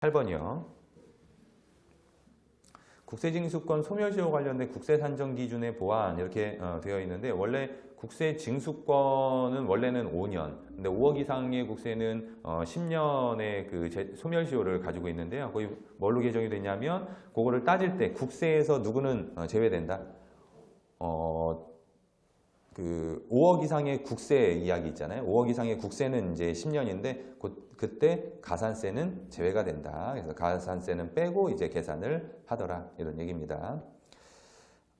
8번이요. 국세징수권 소멸시효 관련된 국세산정 기준의 보완 이렇게 어, 되어 있는데 원래 국세징수권은 원래는 5년, 근데 5억 이상의 국세는 어, 10년의 그 제- 소멸시효를 가지고 있는데요. 거기 뭘로 개정이 됐냐면 그거를 따질 때 국세에서 누구는 어, 제외된다. 어, 그 5억 이상의 국세 이야기 있잖아요. 5억 이상의 국세는 이제 10년인데 그때 가산세는 제외가 된다. 그래서 가산세는 빼고 이제 계산을 하더라 이런 얘기입니다.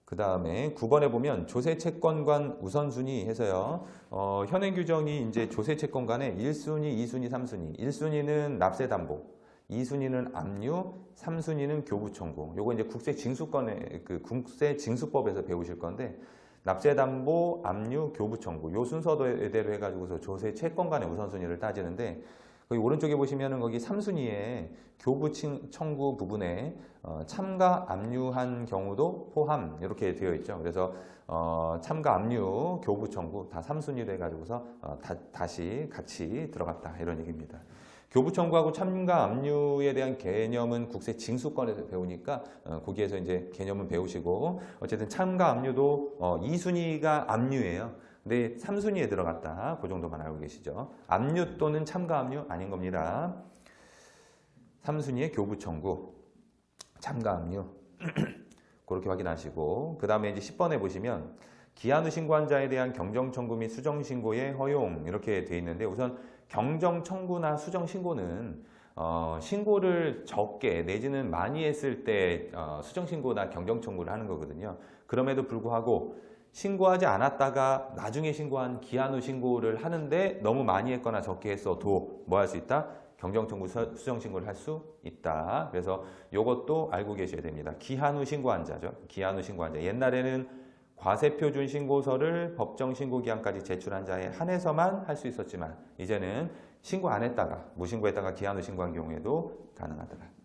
그 다음에 9번에 보면 조세 채권관 우선순위 해서요. 어, 현행 규정이 이제 조세 채권관에 1순위, 2순위, 3순위. 1순위는 납세 담보, 2순위는 압류, 3순위는 교부 청구. 요거 이제 국세 징수권의 그 국세 징수법에서 배우실 건데 납세 담보, 압류, 교부 청구. 요 순서대로 해 가지고서 조세 채권관의 우선순위를 따지는데 거기 오른쪽에 보시면은 거기 3순위에 교부 친- 청구 부분에 어, 참가 압류한 경우도 포함 이렇게 되어 있죠. 그래서 어, 참가 압류, 교부 청구 다 3순위로 해가지고서 어, 다, 시 같이 들어갔다 이런 얘기입니다. 교부 청구하고 참가 압류에 대한 개념은 국세 징수권에서 배우니까 어, 거기에서 이제 개념은 배우시고 어쨌든 참가 압류도 어, 2순위가 압류예요. 근데 3순위에 들어갔다. 그 정도만 알고 계시죠. 압류 또는 참가 압류 아닌 겁니다. 3순위의 교부 청구, 참가 압류. 그렇게 확인하시고 그 다음에 이제 10번에 보시면 기한 후 신고한 자에 대한 경정 청구 및 수정 신고의 허용 이렇게 돼 있는데 우선 경정 청구나 수정 신고는 어, 신고를 적게 내지는 많이 했을 때 어, 수정 신고나 경정 청구를 하는 거거든요. 그럼에도 불구하고 신고하지 않았다가 나중에 신고한 기한 후 신고를 하는데 너무 많이 했거나 적게 했어도 뭐 할 수 있다? 경정 청구 수- 수정 신고를 할 수 있다. 그래서 이것도 알고 계셔야 됩니다. 기한 후 신고한 자죠. 기한 후 신고한 자. 옛날에는 과세표준 신고서를 법정 신고 기한까지 제출한 자에 한해서만 할 수 있었지만 이제는 신고 안 했다가 무신고했다가 기한 후 신고한 경우에도 가능하더라.